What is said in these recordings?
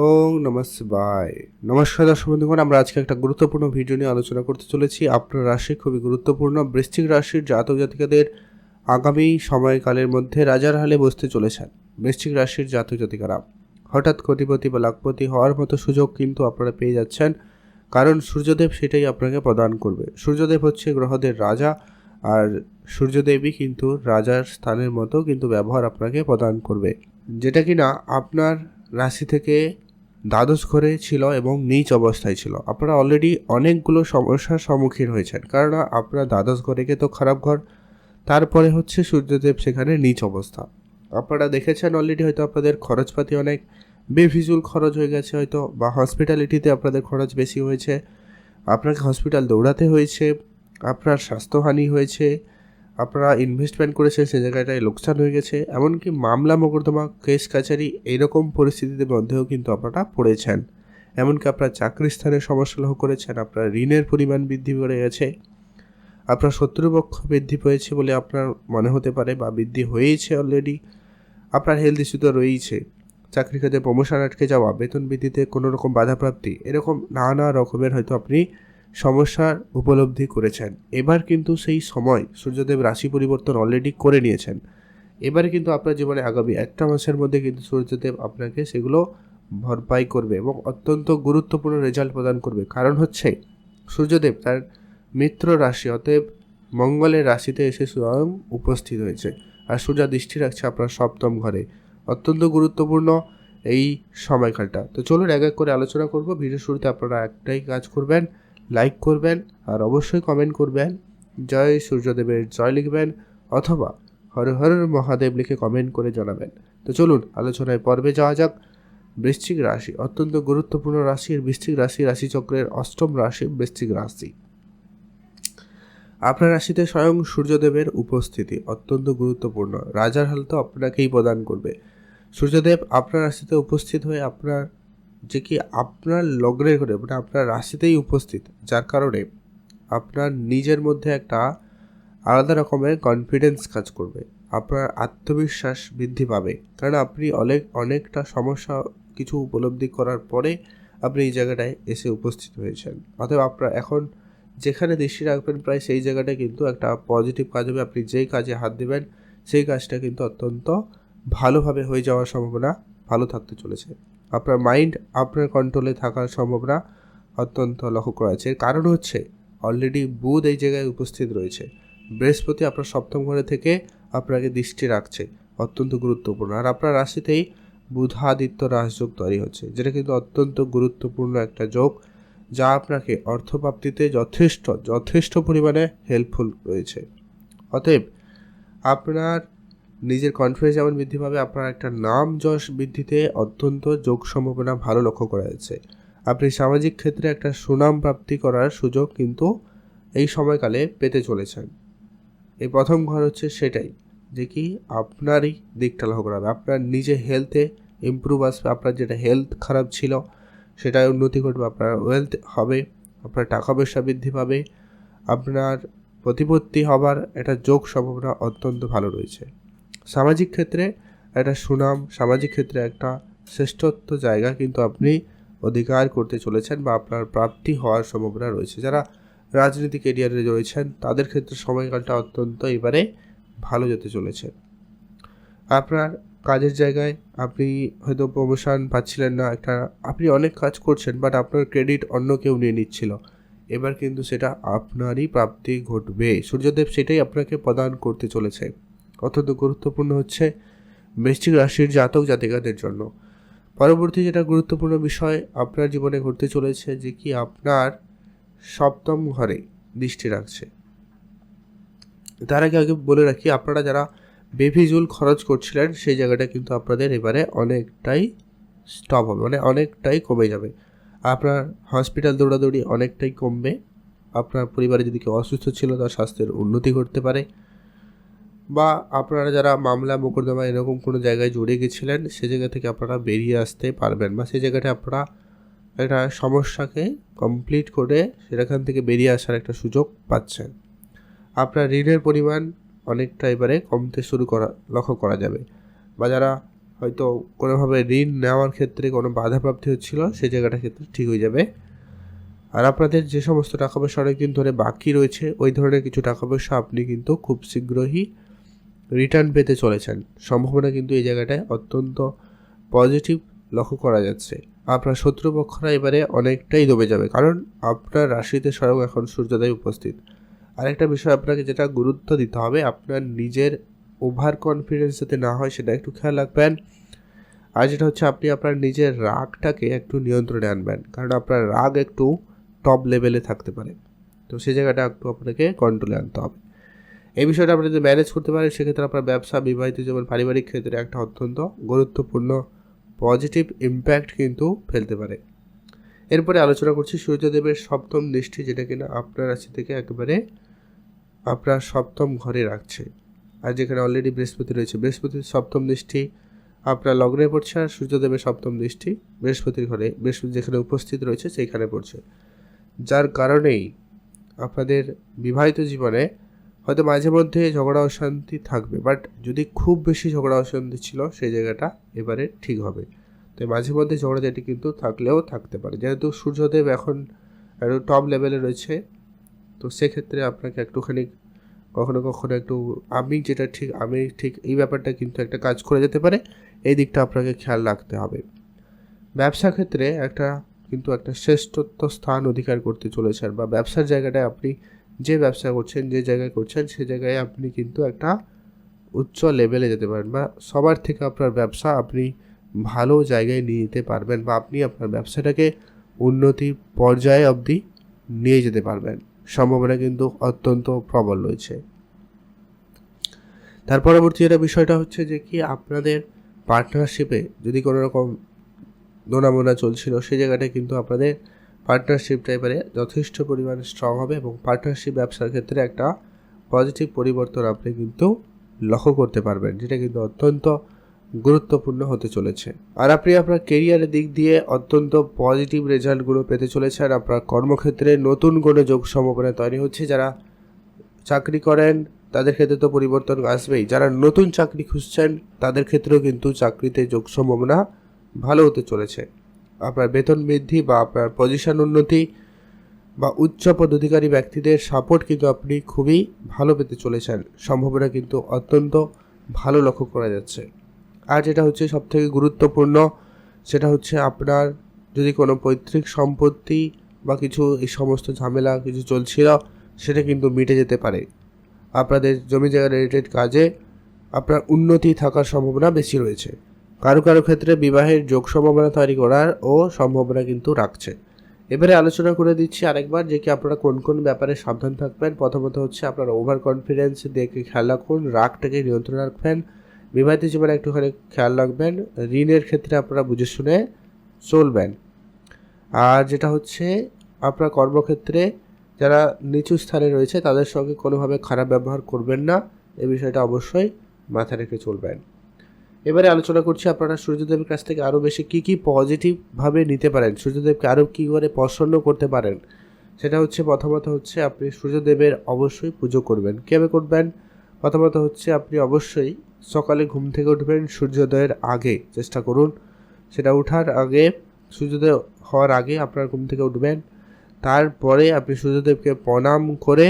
ওং নমস্কার নমস্কার দর্শক বন্ধুগণ, আমরা আজকে একটা গুরুত্বপূর্ণ ভিডিও নিয়ে আলোচনা করতে চলেছি। আপনার রাশি খুবই গুরুত্বপূর্ণ। বৃশ্চিক রাশির জাতক জাতিকাদের আগামী সময়কালের মধ্যে রাজার হালে বসতে চলেছেন বৃশ্চিক রাশির জাতক জাতিকারা। হঠাৎ কোটিপতি বা লাখপতি হওয়ার মতো সুযোগ কিন্তু আপনারা পেয়ে যাচ্ছেন। কারণ সূর্যদেব সেটাই আপনাকে প্রদান করবে। সূর্যদেব হচ্ছে গ্রহদের রাজা আর সূর্যদেবই কিন্তু রাজার স্থানের মতো কিন্তু ব্যবহার আপনাকে প্রদান করবে। যেটা কিনা আপনার রাশি থেকে দ্বাদশ ঘরে ছিল এবং নিচ অবস্থায় ছিল। আপনারা অলরেডি অনেকগুলো সমস্যার সম্মুখীন হয়েছেন। কারণ আপনার দ্বাদশ ঘরেকে তো খারাপ ঘর, তারপরে হচ্ছে সূর্যদেব সেখানে নিচ অবস্থা। আপনারা দেখেছেন অলরেডি হয়তো আপনাদের খরচপাতি অনেক, বেফিজুল খরচ হয়ে গেছে হয়তো, বা হসপিটালিটিতে আপনাদের খরচ বেশি হয়েছে। আপনাকে হসপিটাল দৌড়াতে হয়েছে, আপনার স্বাস্থ্যহানি হয়েছে আপনারা ইনভেস্টমেন্ট করেছেন, সে জায়গাটায় লোকসান হয়ে গেছে। এমনকি মামলা মোকদ্দমা কেস কাছারি এইরকম পরিস্থিতির মধ্যেও কিন্তু আপনারা পড়েছেন। এমনকি আপনার চাকরির স্থানে সমস্যা লক্ষ্য করেছেন, আপনার ঋণের পরিমাণ বৃদ্ধি বেড়ে গেছে। আপনার শত্রুপক্ষ বৃদ্ধি পেয়েছে বলে আপনার মনে হতে পারে বা বৃদ্ধি হয়েছে অলরেডি আপনার হেলথ ইস্যু তো রয়েছে চাকরি ক্ষেত্রে প্রমোশন আটকে যাওয়া, বেতন বৃদ্ধিতে কোনো রকম বাধাপ্রাপ্তি, এরকম নানা রকমের হয়তো আপনি সমস্যার উপলব্ধি করেছেন। এবার কিন্তু সেই সময় সূর্যদেব রাশি পরিবর্তন অলরেডি করে নিয়েছেন। এবারে কিন্তু আপনার জীবনে আগামী একটা মাসের মধ্যে কিন্তু সূর্যদেব আপনাকে সেগুলো ভরপাই করবে এবং অত্যন্ত গুরুত্বপূর্ণ রেজাল্ট প্রদান করবে। কারণ হচ্ছে সূর্যদেব তার মিত্র রাশি অতএব মঙ্গলের রাশিতে এসে স্বয়ং উপস্থিত হয়েছে। আর সূর্য দৃষ্টি রাখছে আপনার সপ্তম ঘরে। অত্যন্ত গুরুত্বপূর্ণ এই সময়কালটা। তো চলুন এক এক করে আলোচনা করব। ভিডিও শুরুতে আপনারা একটাই কাজ করবেন লাইক করবেন আর অবশ্যই কমেন্ট করবেন। জয় সূর্যদেবের জয় লিখবেন অথবা হর হর মহাদেব লিখে কমেন্ট করে জানাবেন। তো চলুন আলোচনায় পর্বে যাওয়া যাক। বৃশ্চিক রাশি অত্যন্ত গুরুত্বপূর্ণ রাশির বৃশ্চিক রাশি, রাশিচক্রের অষ্টম রাশি, বৃশ্চিক রাশি। আপনার রাশিতে স্বয়ং সূর্যদেবের উপস্থিতি অত্যন্ত গুরুত্বপূর্ণ। রাজার হাল তো আপনাকেই প্রদান করবে। সূর্যদেব আপনার রাশিতে উপস্থিত হয়ে আপনার যে কি আপনার লগ্নের ঘরে মানে আপনার রাশিতেই উপস্থিত, যার কারণে আপনার নিজের মধ্যে একটা আলাদা রকমের কনফিডেন্স কাজ করবে, আপনার আত্মবিশ্বাস বৃদ্ধি পাবে। কারণ আপনি অনেক, অনেকটা সমস্যা কিছু উপলব্ধি করার পরে আপনি এই জায়গাটায় এসে উপস্থিত হয়েছেন। অতএব আপনার এখন যেখানে দৃষ্টি রাখবেন প্রায় সেই জায়গাটায় কিন্তু একটা পজিটিভ কাজ হবে। আপনি যেই কাজে হাত দেবেন, সেই কাজটা কিন্তু অত্যন্ত ভালোভাবে হয়ে যাওয়ার সম্ভাবনা ভালো থাকতে চলেছে। আপনার মাইন্ড আপনার কন্ট্রোলে থাকার সম্ভাবনা অত্যন্ত লক্ষ্য করা এর কারণ হচ্ছে অলরেডি বুধ এই জায়গায় উপস্থিত রয়েছে। বৃহস্পতি আপনার সপ্তম ঘরে থেকে আপনাকে দৃষ্টি রাখছে, অত্যন্ত গুরুত্বপূর্ণ। আর আপনার রাশিতেই বুধাদিত্য রাজযোগ তৈরি হচ্ছে, যেটা কিন্তু অত্যন্ত গুরুত্বপূর্ণ একটা যোগ, যা আপনাকে অর্থপ্রাপ্তিতে যথেষ্ট যথেষ্ট পরিমাণে হেল্পফুল রয়েছে। অতএব, আপনার নিজের কনফিডেন্স যেমন বৃদ্ধি পাবে, আপনার একটা নাম যশ বৃদ্ধিতে অত্যন্ত যোগ সম্ভাবনা ভালো লক্ষ্য করা যাচ্ছে। আপনি সামাজিক ক্ষেত্রে একটা সুনাম প্রাপ্তি করার সুযোগ কিন্তু এই সময়কালে পেতে চলেছেন। এই প্রথম ঘর হচ্ছে সেটাই, যে কি আপনারই দিকটা লক্ষ্য করা হবে। আপনার নিজে হেলথে ইম্প্রুভ আসবে, আপনার যেটা হেলথ খারাপ ছিল সেটাই উন্নতি ঘটবে, আপনার ওয়েলথ হবে, আপনার টাকা পয়সা বৃদ্ধি পাবে, আপনার প্রতিপত্তি হবার একটা যোগ সম্ভাবনা অত্যন্ত ভালো রয়েছে। সামাজিক ক্ষেত্রে একটা সুনাম, সামাজিক ক্ষেত্রে একটা শ্রেষ্ঠত্ব জায়গা কিন্তু আপনি অধিকার করতে চলেছেন বা আপনার প্রাপ্তি হওয়ার সম্ভাবনা রয়েছে। যারা রাজনীতি কেরিয়ারে রয়েছেন, তাদের ক্ষেত্রে সময়কালটা অত্যন্ত এবারে ভালো যেতে চলেছে। আপনার কাজের জায়গায় আপনি হয়তো প্রমোশন পাচ্ছিলেন না, একটা আপনি অনেক কাজ করছেন বাট আপনার ক্রেডিট অন্য কেউ নিয়ে নিচ্ছিল। এবার কিন্তু সেটা আপনারই প্রাপ্তি ঘটবে। সূর্যদেব সেটাই আপনাকে প্রদান করতে চলেছে। অত্যন্ত গুরুত্বপূর্ণ হচ্ছে বৃশ্চিক রাশির জাতক জাতিকাদের জন্য। পরবর্তী যেটা গুরুত্বপূর্ণ বিষয় আপনার জীবনে ঘটতে চলেছে যে কি আপনার সপ্তম ঘরে দৃষ্টি রাখছে। তার আগে আগে বলে রাখি, আপনারা যারা বেভিজুল খরচ করছিলেন, সেই জায়গাটা কিন্তু আপনাদের এবারে অনেকটাই স্টপ হবে মানে অনেকটাই কমে যাবে। আপনার হসপিটাল দৌড়াদৌড়ি অনেকটাই কমবে। আপনার পরিবারে যদি কেউ অসুস্থ ছিল, তার স্বাস্থ্যের উন্নতি ঘটতে পারে। বা আপনারা যারা মামলা, মোকদ্দমা এরকম কোনো জায়গায় জড়িয়ে গেছিলেন, সে জায়গা থেকে আপনারা বেরিয়ে আসতে পারবেন বা সেই জায়গাটা আপনারা একটা সমস্যাকে কমপ্লিট করে সেখান থেকে বেরিয়ে আসার একটা সুযোগ পাচ্ছেন। আপনার ঋণের পরিমাণ অনেকটা এবারে কমতে শুরু করা, লক্ষ্য করা যাবে বা যারা হয়তো কোনোভাবে ঋণ নেওয়ার ক্ষেত্রে কোনো বাধাপ্রাপ্তি হচ্ছিল সেই জায়গাটা ক্ষেত্রে ঠিক হয়ে যাবে। আর আপনাদের যে সমস্ত টাকা পয়সা অনেকদিন ধরে বাকি রয়েছে, ওই ধরনের কিছু টাকা পয়সা আপনি কিন্তু খুব শীঘ্রই রিটার্ন পেতে চলেছেন। সম্ভাবনা কিন্তু এই জায়গাটায় অত্যন্ত পজিটিভ লক্ষ্য করা যাচ্ছে। আপনার শত্রুপক্ষরা এবারে অনেকটাই দমে যাবে, কারণ আপনার রাশিতে স্বয়ং এখন সূর্যোদয় উপস্থিত। আরেকটা বিষয় আপনাকে যেটা গুরুত্ব দিতে হবে, আপনার নিজের ওভার কনফিডেন্স যাতে না হয় সেটা একটু খেয়াল রাখবেন। আর যেটা হচ্ছে আপনি আপনার নিজের রাগটাকে একটু নিয়ন্ত্রণে আনবেন, কারণ আপনার রাগ একটু টপ লেভেলে থাকতে পারে। তো সেই জায়গাটা একটু আপনাকে কন্ট্রোলে আনতে হবে। এই বিষয়টা আপনি যদি ম্যানেজ করতে পারেন, সেক্ষেত্রে আপনার ব্যবসা, বিবাহিত জীবন, পারিবারিক ক্ষেত্রে একটা অত্যন্ত গুরুত্বপূর্ণ পজিটিভ ইম্প্যাক্ট কিন্তু ফেলতে পারে। এরপরে আলোচনা করছি সূর্যদেবের সপ্তম দৃষ্টি, যেটা কিনা আপনার রাশি থেকে একেবারে আপনার সপ্তম ঘরে রাখছে। আর যেখানে অলরেডি বৃহস্পতি রয়েছে, বৃহস্পতির সপ্তম দৃষ্টি, আপনার লগ্নে পড়ছে আর সূর্যদেবের সপ্তম দৃষ্টি বৃহস্পতির ঘরে, বৃহস্পতি যেখানে উপস্থিত রয়েছে, সেইখানে পড়ছে। যার কারণেই আপনাদের বিবাহিত জীবনে হয়তো মাঝে মধ্যে ঝগড়া অশান্তি থাকবে বাট যদি খুব বেশি ঝগড়া অশান্তি ছিল, সেই জায়গাটা এবারে ঠিক হবে। তো মাঝে মধ্যে ঝগড়াঝাটি কিন্তু থাকলেও থাকতে পারে। যেহেতু সূর্যদেব এখন একটু টপ লেভেলে রয়েছে, তো সেক্ষেত্রে আপনাকে একটুখানি কখনো কখনো একটু আমি যেটা ঠিক, আমি ঠিক এই ব্যাপারটা কিন্তু একটা কাজ করে যেতে পারে, এই দিকটা আপনাকে খেয়াল রাখতে হবে। ব্যবসা ক্ষেত্রে একটা কিন্তু একটা শ্রেষ্ঠত্ব স্থান অধিকার করতে চলেছেন, বা ব্যবসার জায়গাটায় আপনি যে ব্যবসা করছেন, যে জায়গায় করছেন, সে জায়গায় আপনি কিন্তু একটা উচ্চ লেভেলে যেতে পারেন বা সবার থেকে আপনার ব্যবসা আপনি ভালো জায়গায় নিয়ে যেতে পারবেন বা আপনি আপনার ব্যবসাটাকে উন্নতি পর্যায়ে অবধি নিয়ে যেতে পারবেন। সম্ভাবনা কিন্তু অত্যন্ত প্রবল রয়েছে। তার পরবর্তী যেটা বিষয়টা হচ্ছে যে কি আপনাদের পার্টনারশিপে যদি কোনো রকম দোনামোনা চলছিল সেই জায়গাটায় কিন্তু আপনাদের পার্টনারশিপটা এবারে যথেষ্ট পরিমাণে স্ট্রং হবে এবং পার্টনারশিপ ব্যবসার ক্ষেত্রে একটা পজিটিভ পরিবর্তন আপনি কিন্তু লক্ষ্য করতে পারবেন, যেটা কিন্তু অত্যন্ত গুরুত্বপূর্ণ হতে চলেছে। আর আপনি আপনার কেরিয়ারের দিক দিয়ে অত্যন্ত পজিটিভ রেজাল্টগুলো পেতে চলেছেন। আপনার কর্মক্ষেত্রে নতুন কোনো যোগ সম্ভাবনা তৈরি হচ্ছে। যারা চাকরি করেন, তাদের ক্ষেত্রে তো পরিবর্তন আসবেই। যারা নতুন চাকরি খুঁজছেন, তাদের ক্ষেত্রেও কিন্তু চাকরিতে যোগ সম্ভাবনা ভালো হতে চলেছে। আপনার বেতন বৃদ্ধি বা আপনার পজিশন উন্নতি বা উচ্চ পদাধিকারী ব্যক্তিদের সাপোর্ট কিন্তু আপনি খুবই ভালো পেতে চলেছেন। সম্ভাবনা কিন্তু অত্যন্ত ভালো লক্ষ্য করা যাচ্ছে। আর যেটা হচ্ছে সবথেকে গুরুত্বপূর্ণ, সেটা হচ্ছে আপনার যদি কোনো পৈতৃক সম্পত্তি বা কিছু এই সমস্ত ঝামেলা কিছু চলছিল, সেটা কিন্তু মিটে যেতে পারে। আপনাদের জমি জায়গা রিলেটেড কাজে আপনার উন্নতি থাকার সম্ভাবনা বেশি রয়েছে। কারও কারও ক্ষেত্রে বিবাহের যোগ সম্ভাবনা তৈরি করার ও সম্ভাবনা কিন্তু রাখছে। এবারে আলোচনা করে দিচ্ছি আরেকবার যে কি আপনারা কোন কোন ব্যাপারে সাবধান থাকবেন। প্রথমত হচ্ছে আপনার ওভার কনফিডেন্স দেখে খেয়াল রাখুন, রাগটাকে নিয়ন্ত্রণ রাখবেন, বিবাহিত জীবনে একটুখানি খেয়াল রাখবেন, ঋণের ক্ষেত্রে আপনারা বুঝে শুনে চলবেন। আর যেটা হচ্ছে আপনার কর্মক্ষেত্রে যারা নিচু স্থানে রয়েছে তাদের সঙ্গে কোনোভাবে খারাপ ব্যবহার করবেন না, এ বিষয়টা অবশ্যই মাথায় রেখে চলবেন। এবারে আলোচনা করছি আপনারা সূর্যদেবের কাছ থেকে আরও বেশি কী কী পজিটিভভাবে নিতে পারেন, সূর্যদেবকে আরও কী করে প্রসন্ন করতে পারেন, সেটা হচ্ছে প্রথমত হচ্ছে আপনি সূর্যদেবের অবশ্যই পুজো করবেন। কীভাবে করবেন? প্রথমত হচ্ছে আপনি অবশ্যই সকালে ঘুম থেকে উঠবেন, সূর্যোদয়ের আগে চেষ্টা করুন, সেটা ওঠার আগে, সূর্যোদয় হওয়ার আগে আপনার ঘুম থেকে উঠবেন, তারপরে আপনি সূর্যদেবকে প্রণাম করে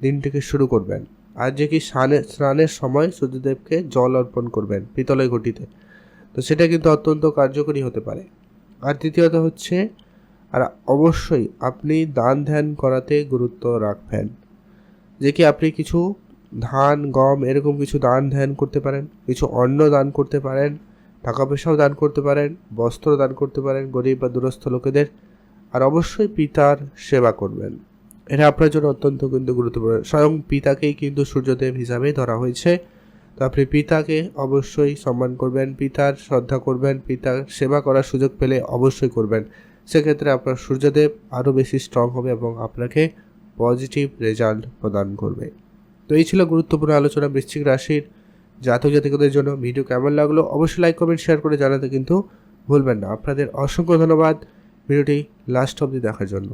দিনটিকে শুরু করবেন। আর যে কি স্নানের স্নানের সময় সূর্যদেবকে জল অর্পণ করবেন পিতলের ঘটিতে। তো সেটা কিন্তু অত্যন্ত কার্যকরী হতে পারে। আর তৃতীয়ত হচ্ছে, আর অবশ্যই আপনি দান ধ্যান করাতে গুরুত্ব রাখবেন। যে কি আপনি কিছু ধান, গম এরকম কিছু দান ধ্যান করতে পারেন, কিছু অন্ন দান করতে পারেন, টাকা পয়সাও দান করতে পারেন, বস্ত্র দান করতে পারেন গরিব বা দূরস্থ লোকেদের। আর অবশ্যই পিতার সেবা করবেন। এটা আপনার জন্য অত্যন্ত কিন্তু গুরুত্বপূর্ণ। স্বয়ং পিতাকেই কিন্তু সূর্যদেব হিসাবে ধরা হয়েছে। তো আপনি পিতাকে অবশ্যই সম্মান করবেন, পিতার শ্রদ্ধা করবেন, পিতার সেবা করার সুযোগ পেলে অবশ্যই করবেন। সেক্ষেত্রে আপনার সূর্যদেব আরও বেশি স্ট্রং হবে এবং আপনাকে পজিটিভ রেজাল্ট প্রদান করবে। তো এই ছিল গুরুত্বপূর্ণ আলোচনা বৃশ্চিক রাশির জাতক জাতিকদের জন্য। ভিডিও কেমন লাগল? অবশ্যই লাইক কমেন্ট শেয়ার করে জানাতে কিন্তু ভুলবেন না। আপনাদের অসংখ্য ধন্যবাদ ভিডিওটি লাস্ট অবধি দেখার জন্য।